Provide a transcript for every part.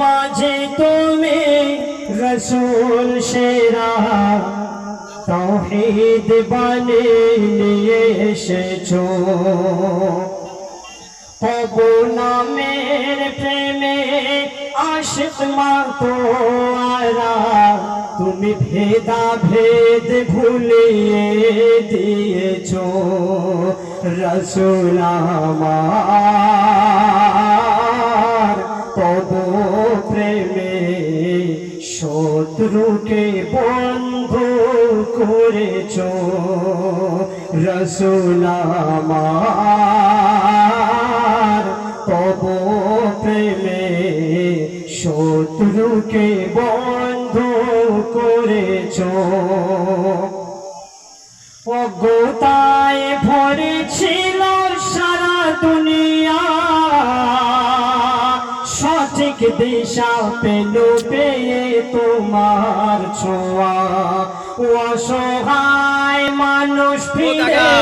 মাঝে তুমি রসুল সেরা তৌহিদ বানে নিয়ে এসেছ। প্রভু নামের প্রেমে আশিক মাতো আরা, তুমি ভেদা ভেদ ভুলিয়ে দিয়েছ রসুল শত্রুকে বন্ধু করেছ রসুল আমার। তব প্রেমে শত্রুকে বন্ধু করেছ। অজ্ঞতায় সঠিক দিশা পেল পেয়ে তোমার ছোঁয়া। অসহায় মানুষ ফিরে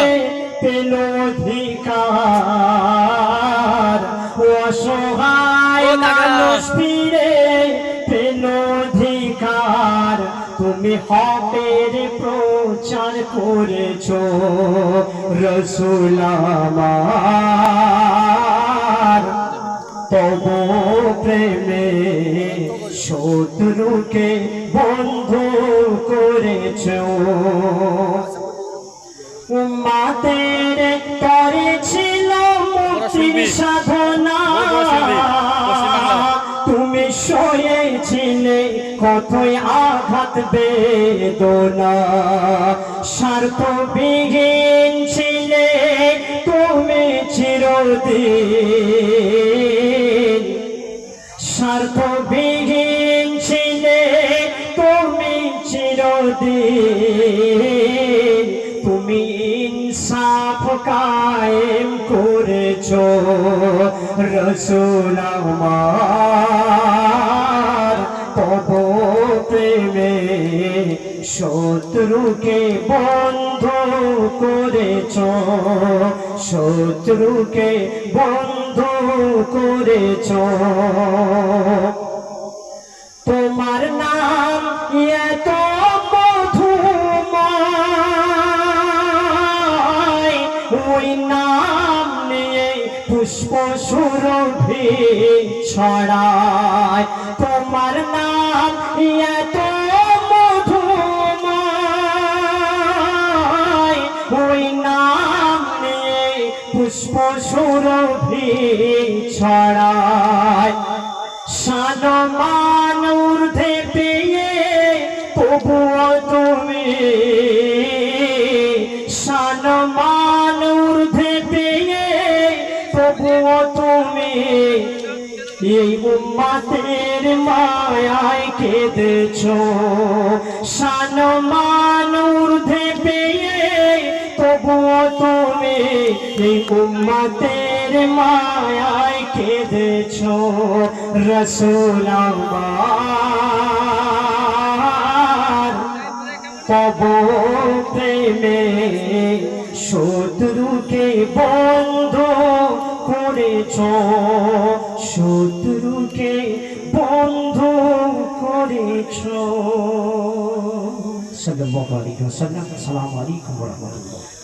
পেল অধিকার। অসহায় মানুষ ফিরে পেল অধিকার। তুমি হকের প্রচার করেছ রসুল শত্রুকে বন্ধু করেছ? উম্মাদের তরে ছিল মুক্তির সাধনা। তুমি সয়েছিলে কতই আঘাত বেদনা। স্বার্থ বিহীন ছিলে তুমি চিরদিন। স্বার্থ বিহীন তুমি ইনসাফ কায়েম করেছ, রসুল আমার। তব প্রেমে শত্রুকে বন্ধু করেছ, শত্রুকে বন্ধু করেছ। তোমার নাম এত পুষ্প সুরভি ছড়ায়। তোমার নাম এত পুষ্প সুরভি ছড়ায়। সানমান ঊর্ধ্বে এই উম্মাতের মায়ায় কেঁদেছ। সানমান ঊর্ধ্বে পেয়ে তবুও তুমি এই উম্মাতের মায়ায় কেঁদেছ। রসুল তব প্রেমে শত্রুকে বন্ধ করেছ শত্রুকে বন্ধ করেছ। সাল্লাল্লাহু আলাইহি ওয়াসাল্লাম আসসালামু আলাইকুম ওয়া রাহমাতুল্লাহ।